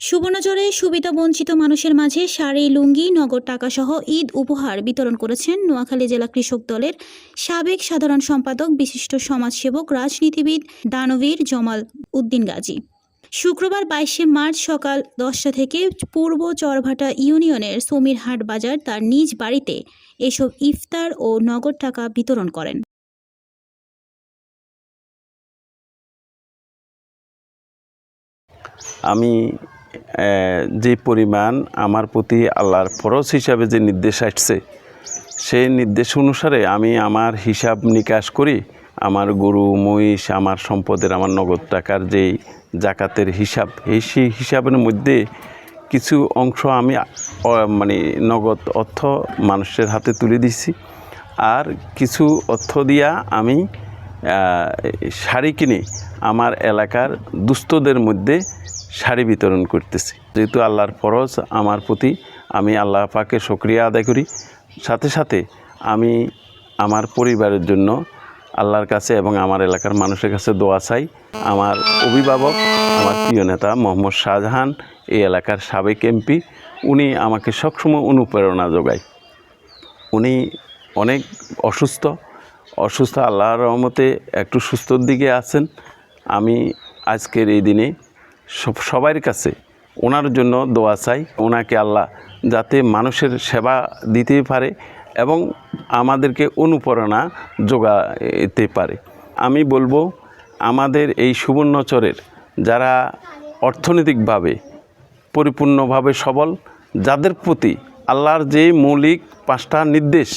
সুবর্ণচরে সুবিধা বঞ্চিত মানুষের মাঝে শাড়ি, লুঙ্গি, নগদ টাকাসহ ঈদ উপহার বিতরণ করেছেন নোয়াখালী জেলা কৃষক দলের সাবেক সাধারণ সম্পাদক, বিশিষ্ট সমাজসেবক, রাজনীতিবিদ দানবীর জমাল উদ্দিন গাজী। শুক্রবার বাইশে মার্চ সকাল দশটা থেকে পূর্ব চরভাটা ইউনিয়নের সমীরহাট বাজার তার নিজ বাড়িতে এসব ইফতার ও নগদ টাকা বিতরণ করেন। আমি যে পরিমাণ আমার প্রতি আল্লাহর ফরজ হিসাবে যে নির্দেশ আসছে, সেই নির্দেশ অনুসারে আমি আমার হিসাব নিকাশ করি, আমার গরু, মহিষ, আমার সম্পদের, আমার নগদ টাকার যেই জাকাতের হিসাব, এই সেই হিসাবের মধ্যে কিছু অংশ আমি মানে নগদ অর্থ মানুষের হাতে তুলে দিছি। আর কিছু অর্থ দিয়া আমি শাড়ি কিনে আমার এলাকার দুস্থদের মধ্যে শাড়ি বিতরণ করতেছি। যেহেতু আল্লাহর ফরজ, আমার প্রতি আমি আল্লাহ পাকে সক্রিয়া আদায় করি। সাথে সাথে আমি আমার পরিবারের জন্য আল্লাহর কাছে এবং আমার এলাকার মানুষের কাছে দোয়া চাই। আমার অভিভাবক, আমার প্রিয় নেতা মোহাম্মদ শাহজাহান, এই এলাকার সাবেক এমপি, উনি আমাকে সবসময় অনুপ্রেরণা যোগায়। উনি অনেক অসুস্থ। অসুস্থ আল্লাহর রহমতে একটু সুস্থর দিকে আছেন। আমি আজকের এই দিনে সব সবার কাছে ওনার জন্য দোয়া চাই। ওনাকে আল্লাহ যাতে মানুষের সেবা দিতে পারে এবং আমাদেরকে অনুপ্রেরণা যোগাতে পারে। আমি বলব, আমাদের এই সুবর্ণচরের যারা অর্থনৈতিকভাবে পরিপূর্ণভাবে সবল, যাদের প্রতি আল্লাহর যে মৌলিক পাঁচটা নির্দেশ,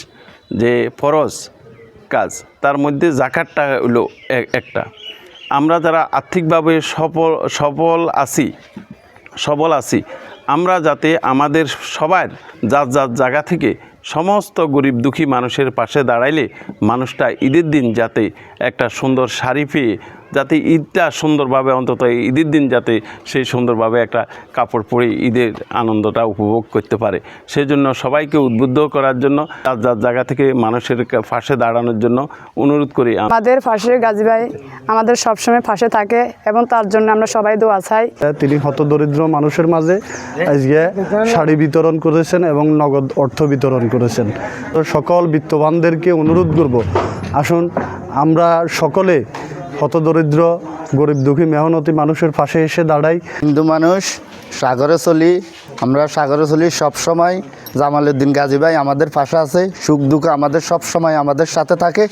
যে ফরজ কাজ, তার মধ্যে জাকাতটা হলো একটা আমরা যারা আর্থিকভাবে সফল সফল আছি, সবল আছি, আমরা যাতে আমাদের সবার যার যার জায়গা থেকে সমস্ত গরিব দুঃখী মানুষের পাশে দাঁড়াইলে মানুষটা ঈদের দিন যাতে একটা সুন্দর শাড়ি পেয়ে যাতে ঈদটা সুন্দরভাবে অন্তত ঈদের দিন যাতে সেই সুন্দরভাবে একটা কাপড় পরে ঈদের আনন্দটা উপভোগ করতে পারে। সেজন্য সবাইকে উদ্বুদ্ধ করার জন্য যার যার জায়গা থেকে মানুষের পাশে দাঁড়ানোর জন্য অনুরোধ করি আমাদের পাশে গাজী ভাই আমাদের সবসময় পাশে থাকে এবং তার জন্য আমরা সবাই দোয়া চাই। তিনি হতদরিদ্র মানুষের মাঝে আজকে শাড়ি বিতরণ করেছেন এবং নগদ অর্থ বিতরণ করেছেন। তো সকল বিত্তবানদেরকে অনুরোধ করব আসুন আমরা সকলে হতদরিদ্র, গরিব দুঃখী, মেহনতি মানুষের পাশে এসে দাঁড়াই। হিন্দু মানুষ, সাগরে চলি। আমরা সাগরে চলি সবসময়। জামালউদ্দিন গাজী ভাই আমাদের পাশে আছে। সুখ দুঃখ আমাদের সবসময় আমাদের সাথে থাকে।